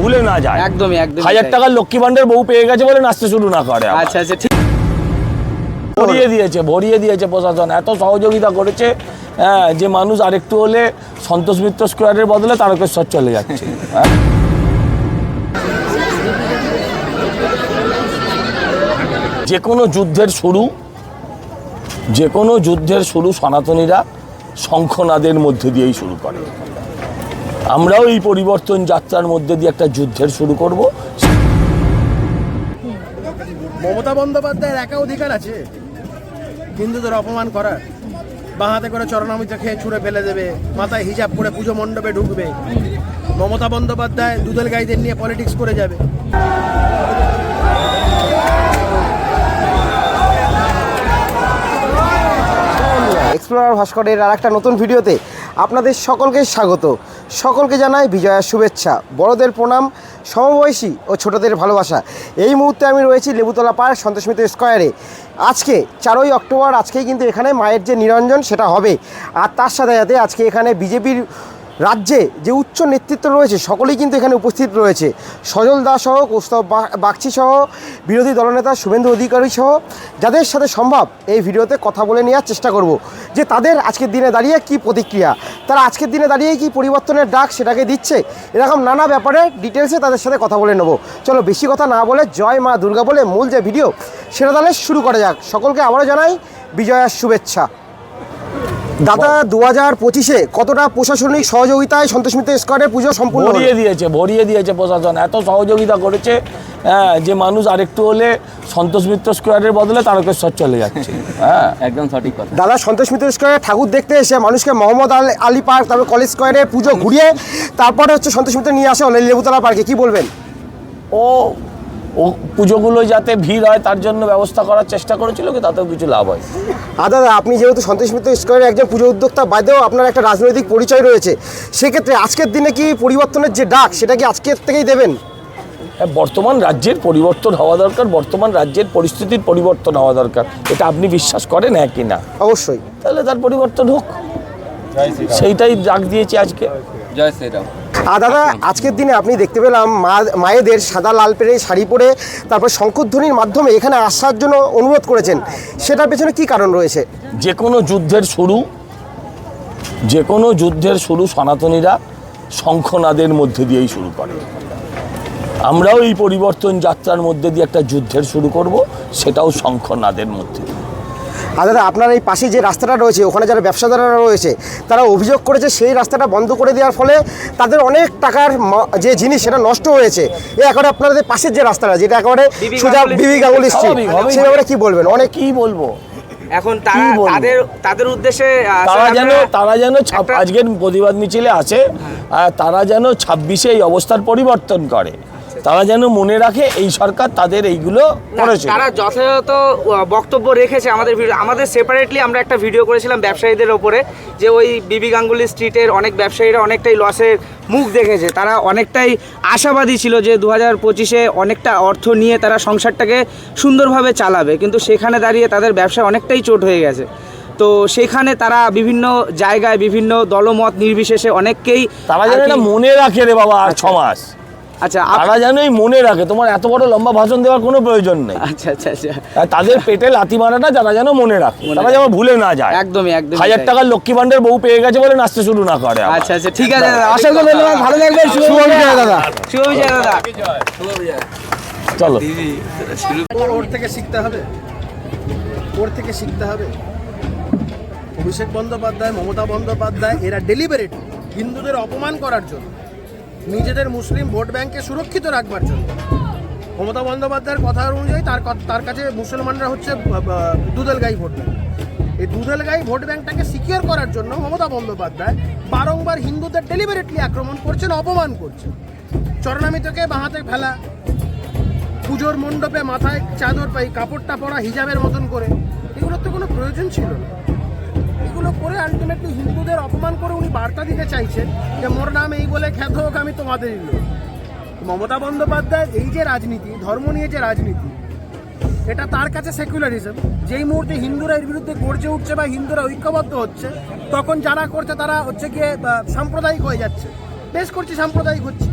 ভুলে না যায়। একদমই একদমই হাজার টাকার লক্ষ্মী ভান্ডার বউ পেয়ে গেছে বলে নাচতে শুরু না করে আচ্ছা আচ্ছা ঠিক। ভরিয়ে দিয়েছে ভরিয়ে দিয়েছে প্রশাসন। এত সহযোগিতা করেছে হ্যাঁ, যে মানুষ আরেকটু হলে সন্তোষ মিত্র স্কোয়ারের বদলে তারকেশ্বর চলে যাচ্ছে। হ্যাঁ। যে কোনো যুদ্ধের শুরু যে কোনো যুদ্ধের শুরু সনাতনীরা শঙ্খনাদের মধ্যে দিয়েই শুরু করে। আমরাও এই পরিবর্তন যাত্রার মধ্যে দিয়ে একটা যুদ্ধের শুরু করব। মমতা বন্দ্যোপাধ্যায়ের একা অধিকার আছে। হিন্দুদের অপমান করার। বাঁ হাতে করে চরণামিত খেয়ে ছুঁড়ে ফেলে দেবে। মাথায় হিজাব করে পুজো মণ্ডপে ঢুকবে। মমতা বন্দ্যোপাধ্যায় দুধেল গাইদের নিয়ে পলিটিক্স করে যাবে। এক্সপ্লোরার ভাস্করের আর একটা নতুন ভিডিওতে আপনাদের সকলকে স্বাগত। সকলকে জানাই বিজয়া শুভেচ্ছা। বড়দের প্রণাম, সমবয়সী ও ছোটদের ভালোবাসা। এই মুহূর্তে আমি রয়েছি লেবুতলা পার্ক সন্তোষমিত স্কোয়ারে। আজকে চারই অক্টোবর, আজকেই কিন্তু এখানে মায়ের যে নিরঞ্জন, সেটা হবে। আর তার সাথে সাথে আজকে এখানে বিজেপির রাজ্যে যে উচ্চ নেতৃত্ব রয়েছে, সকলেই কিন্তু এখানে উপস্থিত রয়েছে। সজল দাস সহ, কৌস্তব বাগচি সহ, বিরোধী দলনেতা শুভেন্দু অধিকারী সহ, যাদের সাথে সম্ভব এই ভিডিওতে কথা বলে নেওয়ার চেষ্টা করব। যে তাদের আজকের দিনে দাঁড়িয়ে কি প্রতিক্রিয়া, তারা আজকের দিনে দাঁড়িয়ে কি পরিবর্তনের ডাক সেটাকে দিচ্ছে, এরকম নানা ব্যাপারে ডিটেলসে তাদের সাথে কথা বলে নেব। চলো বেশি কথা না বলে জয় মা দুর্গা বলে মূল যে ভিডিও, সেটা তাহলে শুরু করা যাক। সকলকে আবারও জানাই বিজয়ার শুভেচ্ছা। দাদা দু হাজার পঁচিশে কতটা প্রশাসনিক সহযোগিতায় সন্তোষ মিত্র স্কোয়ারের পুজো সম্পূর্ণ ভরিয়ে দিয়েছে ভরিয়ে দিয়েছে প্রশাসন। এত সহযোগিতা করেছে হ্যাঁ, যে মানুষ আরেকটু হলে সন্তোষ মিত্র স্কোয়ারের বদলে তারকেশ্বর চলে যাচ্ছে। হ্যাঁ। একদম সঠিক কথা। দাদা সন্তোষ মিত্র স্কোয়ারে ঠাকুর দেখতে এসে মানুষকে মোহাম্মদ আল- আলী পার্ক তারপর কলেজ স্কোয়ারে পুজো ঘুরিয়ে তারপরে হচ্ছে সন্তোষ মিত্র নিয়ে আসে লেবুতলা পার্কে। কি বলবেন? ও ও পুজোগুলো যাতে ভিড় হয় তার জন্য ব্যবস্থা করার চেষ্টা করেছিল কি তাতেও কিছু লাভ হয়। আর দাদা আপনি যেহেতু সন্তোষ মিত্র স্কোয়ারের একজন পুজো উদ্যোক্তা বাদেও আপনার একটা রাজনৈতিক পরিচয় রয়েছে। সেক্ষেত্রে আজকের দিনে কি পরিবর্তনের যে ডাক সেটা কি আজকের থেকেই দেবেন? হ্যাঁ, বর্তমান রাজ্যের পরিবর্তন হওয়া দরকার বর্তমান রাজ্যের পরিস্থিতির পরিবর্তন হওয়া দরকার। এটা আপনি বিশ্বাস করেন হ্যাঁ কি না? অবশ্যই। তাহলে তার পরিবর্তন হোক। সেইটাই ডাক দিয়েছি আজকে। জয় শ্রীরাম। আর দাদা আজকের দিনে আপনি দেখতে পেলাম মা মায়েদের সাদা লাল পেরে শাড়ি পরে তারপর শঙ্করধ্বনির মাধ্যমে এখানে আসার জন্য অনুরোধ করেছেন। সেটার পেছনে কি কারণ রয়েছে? যে কোনো যুদ্ধের শুরু যে কোনো যুদ্ধের শুরু সনাতনীরা শঙ্খনাদের মধ্যে দিয়েই শুরু করে। আমরাও এই পরিবর্তন যাত্রার মধ্যে দিয়ে একটা যুদ্ধের শুরু করব সেটাও শঙ্খনাদের মধ্যে। দিয়ে। আর দাদা আপনার এই পাশে যে রাস্তাটা রয়েছে ওখানে যারা ব্যবসাদাররা রয়েছে তারা অভিযোগ করেছে সেই রাস্তাটা বন্ধ করে দেওয়ার ফলে তাদের অনেক টাকার ম- যে জিনিস সেটা নষ্ট হয়েছে। এ একেবারে আপনাদের পাশের যে রাস্তাটা যেটা একেবারে সোজা বিবি গাঙ্গুলি স্ট্রিট। সেই ব্যাপারে কি বলবেন? অনেক কি বলব? এখন তারা তাদের তাদের উদ্দেশ্যে তারা যেন তারা যেন আজকের প্রতিবাদ মিছিলে আছে তারা যেন ছাব্বিশে এই অবস্থার পরিবর্তন করে। তারা যেন মনে রাখে এই সরকার তাদের এইগুলো করেছে। তারা যথাযথ বক্তব্য রেখেছে আমাদের ভিডিও আমাদের সেপারেটলি আমরা একটা ভিডিও করেছিলাম ব্যবসায়ীদের ওপরে যে ওই বিবি গাঙ্গুলি স্ট্রিটের অনেক ব্যবসায়ীরা অনেকটাই লসের মুখ দেখেছে। তারা অনেকটাই আশাবাদী ছিল যে দু হাজার পঁচিশে অনেকটা অর্থ নিয়ে তারা সংসারটাকে সুন্দরভাবে চালাবে। কিন্তু সেখানে দাঁড়িয়ে তাদের ব্যবসা অনেকটাই চোট হয়ে গেছে। তো সেখানে তারা বিভিন্ন জায়গায় বিভিন্ন দলমত নির্বিশেষে অনেককেই তারা যেন মনে রাখে রে বাবা আর ছ মাস। আচ্ছা তারা যেন এই মনে রাখে তোমার এত বড় লম্বা ভাষণ দেওয়ার কোনো প্রয়োজন নেই। আচ্ছা আচ্ছা আচ্ছা। আর তাদের পেটে লাথি মারাটা যারা যেন মনে রাখে তারা যেন ভুলে না যায়। একদমই একদমই হাজার। টাকার লক্ষ্মী ভান্ডার বউ পেয়ে গেছে বলে নাচতে শুরু না করে আচ্ছা আচ্ছা ঠিক আছে দাদা অসংখ্য ধন্যবাদ। ভালো থাকবেন শুভ বিজয় দাদা। শুভ বিজয় দাদা। চলো। ওর ওর থেকে শিখতে হবে। ওর থেকে শিখতে হবে। অভিষেক বন্দ্যোপাধ্যায় মমতা বন্দ্যোপাধ্যায় এরা ডেলিভারেট হিন্দুদের অপমান করার জন্য। নিজেদের মুসলিম ভোট ব্যাংকে সুরক্ষিত রাখবার জন্য। মমতা বন্দ্যোপাধ্যায়ের কথা অনুযায়ী তার তার কাছে মুসলমানরা হচ্ছে দুধেল গাই ভোট ব্যাংক। এই দুধেল গাই ভোট ব্যাংকটাকে সিকিওর করার জন্য মমতা বন্দ্যোপাধ্যায় বারংবার হিন্দুদের ডেলিভারেটলি আক্রমণ করছেন, অপমান করছেন। চরণামিতকে বাঁহাতে ফেলা, পুজোর মণ্ডপে মাথায় চাদর পাই, কাপড়টা পরা, হিজাবের মতন করে, এগুলোর তো কোনো প্রয়োজন ছিল না। এগুলো করে আলটিমেটলি হিন্দুদের অপমান করে উনি বার্তা দিতে চাইছেন যে মোর নাম এই বলে খ্যাত হোক, আমি তোমাদেরই লোক মমতা বন্দ্যোপাধ্যায় এই যে রাজনীতি, ধর্ম নিয়ে যে রাজনীতি, এটা তার কাছে সেকুলারিজম যেই মুহূর্তে হিন্দুরা এর বিরুদ্ধে গর্জে উঠছে বা হিন্দুরা ঐক্যবদ্ধ হচ্ছে, তখন যারা করছে তারা হচ্ছে গিয়ে সাম্প্রদায়িক হয়ে যাচ্ছে। বেশ করছি, সাম্প্রদায়িক হচ্ছে।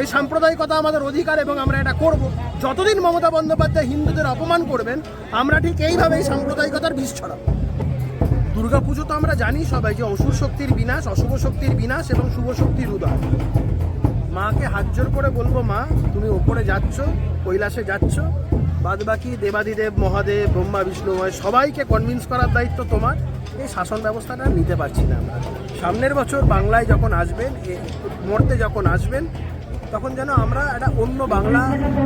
এই সাম্প্রদায়িকতা আমাদের অধিকার এবং আমরা এটা করব। যতদিন মমতা বন্দ্যোপাধ্যায় হিন্দুদের অপমান করবেন, আমরা ঠিক এইভাবেই সাম্প্রদায়িকতার বিষ ছড়াবো। দুর্গাপুজো তো আমরা জানি সবাই যে অসুর শক্তির বিনাশ, অশুভ শক্তির বিনাশ এবং শুভ শক্তির উদয়। মাকে হাত জোর করে বলব, মা, তুমি ওপরে যাচ্ছ, কৈলাসে যাচ্ছ। বাদ বাকি দেবাদিদেব, মহাদেব, ব্রহ্মা বিষ্ণুময় সবাইকে কনভিন্স করার দায়িত্ব তোমার। এই শাসন ব্যবস্থাটা নিতে পারছি না আমরা। সামনের বছর বাংলায় যখন আসবেন মরতে যখন আসবেন, তখন যেন আমরা একটা অন্য বাংলা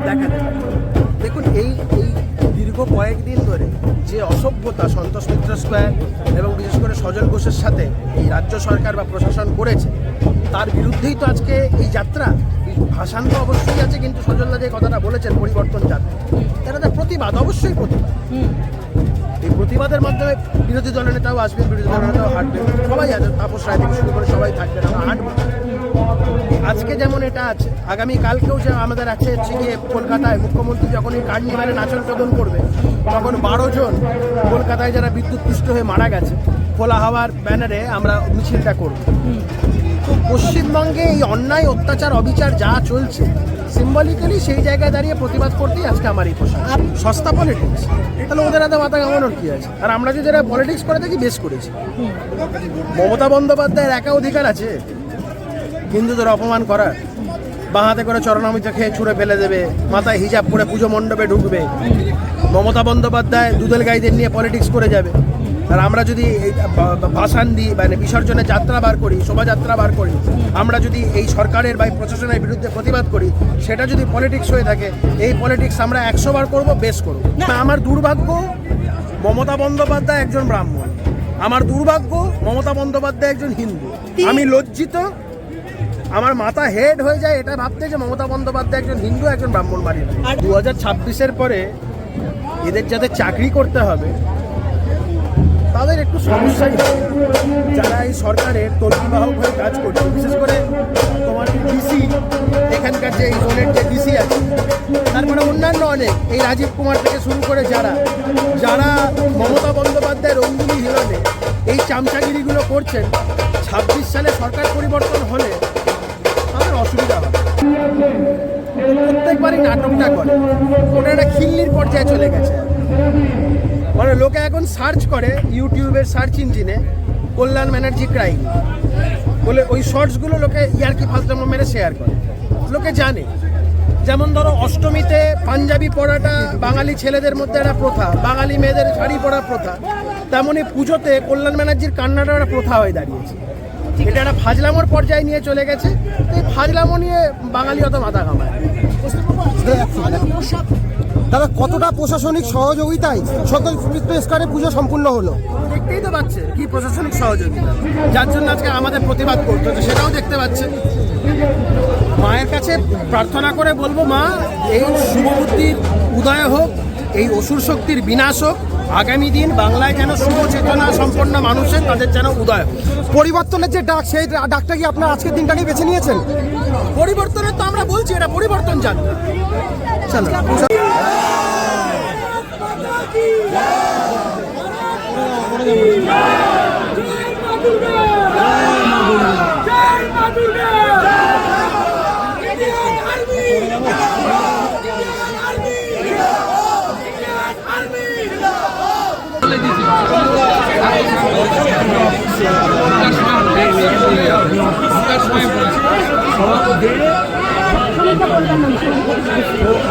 দেখাতে পারি দেখুন, এই এই দীর্ঘ কয়েকদিন ধরে যে অসভ্যতা সন্তোষ মিত্র স্কোয়ার এবং বিশেষ করে সজল ঘোষের সাথে এই রাজ্য সরকার বা প্রশাসন করেছে, তার বিরুদ্ধেই তো আজকে এই যাত্রা। ভাষান তো অবশ্যই আছে, কিন্তু সজলদা যে কথাটা বলেছেন, পরিবর্তন যাত্রা, এটা তার প্রতিবাদ, অবশ্যই প্রতিবাদ। এই প্রতিবাদের মাধ্যমে বিরোধী দলের নেতাও আসবেন, বিরোধী দলের নেতাও হাঁটবেন, সবাই আছে তাপস রায় থেকে শুরু করে সবাই থাকবেন, আমরা হাঁটবো। আজকে যেমন এটা আছে, আগামী কালকেও যে আমাদের আছে, হচ্ছে গিয়ে কলকাতায় মুখ্যমন্ত্রী যখন এই কার্নিভালে নাচন চদন করবে, তখন বারো জন কলকাতায় যারা বিদ্যুৎপৃষ্ট হয়ে মারা গেছে, খোলা হাওয়ার ব্যানারে আমরা মিছিলটা করব। তো পশ্চিমবঙ্গে এই অন্যায়, অত্যাচার, অবিচার যা চলছে সিম্বলিক্যালি সেই জায়গায় দাঁড়িয়ে প্রতিবাদ করতেই আজকে আমার এই পোশাক সস্তা পলিটিক্স তাহলে ওদের হাতে মাথা কামানোর কি আছে? আর আমরা যদি এরা পলিটিক্স করে থাকি, বেশ করেছি। মমতা বন্দ্যোপাধ্যায়ের একা অধিকার আছে? হিন্দুদের অপমান করার বাঁ হাতে করে চরণামিতে খেয়ে ছুঁড়ে ফেলে দেবে মাথায় হিজাব করে পুজো মণ্ডপে ঢুকবে। মমতা বন্দ্যোপাধ্যায় দুদল গাইদের নিয়ে পলিটিক্স করে যাবে। আর আমরা যদি বা- দিই মানে বিসর্জনের যাত্রা বার করি শোভাযাত্রা বার করি আমরা যদি এই সরকারের বা এই প্রশাসনের বিরুদ্ধে প্রতিবাদ করি সেটা যদি পলিটিক্স হয়ে থাকে এই পলিটিক্স আমরা একশো বার করব বেশ করব। আমার দুর্ভাগ্য মমতা বন্দ্যোপাধ্যায় একজন ব্রাহ্মণ। আমার দুর্ভাগ্য মমতা বন্দ্যোপাধ্যায় একজন হিন্দু। আমি লজ্জিত আমার মাথা হেড হয়ে যায় এটা ভাবতে যে মমতা বন্দ্যোপাধ্যায় একজন হিন্দু একজন ব্রাহ্মণ বাড়ির দু হাজার ছাব্বিশের পরে এদের যাদের চাকরি করতে হবে তাদের একটু সমস্যাই যারা এই সরকারের তর্কিবাহক হয়ে কাজ করছে বিশেষ করে তোমার ডিসি এখানকার যে এই জোনের যে ডিসি আছে তারপরে অন্যান্য অনেক এই রাজীব কুমার থেকে শুরু করে যারা যারা মমতা বন্দ্যোপাধ্যায়ের অঙ্গুলি হিলনে এই চামচাগিরিগুলো করছেন ছাব্বিশ সালে সরকার পরিবর্তন হলে অসুবিধা হবে। প্রত্যেকবারই নাটকটা করে। ওটা একটা খিল্লির পর্যায়ে চলে গেছে। মানে লোকে এখন সার্চ করে ইউটিউবের সার্চ ইঞ্জিনে কল্যাণ ব্যানার্জি ক্রাইম বলে ওই শর্টসগুলো লোকে ইয়ারকি ফালতামো মেরে শেয়ার করে। লোকে জানে। যেমন ধরো অষ্টমীতে পাঞ্জাবি পরাটা বাঙালি ছেলেদের মধ্যে একটা প্রথা, বাঙালি মেয়েদের শাড়ি পরা প্রথা তেমনই পুজোতে কল্যাণ ব্যানার্জির কান্নাটা একটা প্রথা হয়ে দাঁড়িয়েছে। এটা একটা ফাজলামোর পর্যায়ে নিয়ে চলে গেছে। তো এই ফাজলামো নিয়ে বাঙালি অত মাথা ঘামায় দাদা কতটা প্রশাসনিক সহযোগিতায় সন্তোষ মিত্র স্কোয়ারে পুজো সম্পূর্ণ হলো? দেখতেই তো পাচ্ছেন কি প্রশাসনিক সহযোগিতা। যার জন্য আজকে আমাদের প্রতিবাদ করতে হচ্ছে সেটাও দেখতে পাচ্ছে। মায়ের কাছে প্রার্থনা করে বলব মা এই শুভবুদ্ধির উদয় হোক এই অসুর শক্তির বিনাশ হোক আগামী দিন বাংলায় যেন শুভ চেতনা সম্পন্ন মানুষের তাদের যেন উদয় পরিবর্তনের যে ডাক সেই ডাকটা কি আপনার আজকের দিনটাকেই বেছে নিয়েছেন? পরিবর্তনের তো আমরা বলছি এটা পরিবর্তন যাত্রা। চলো।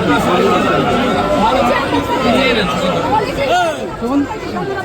네. 네. 네. 이제는 저건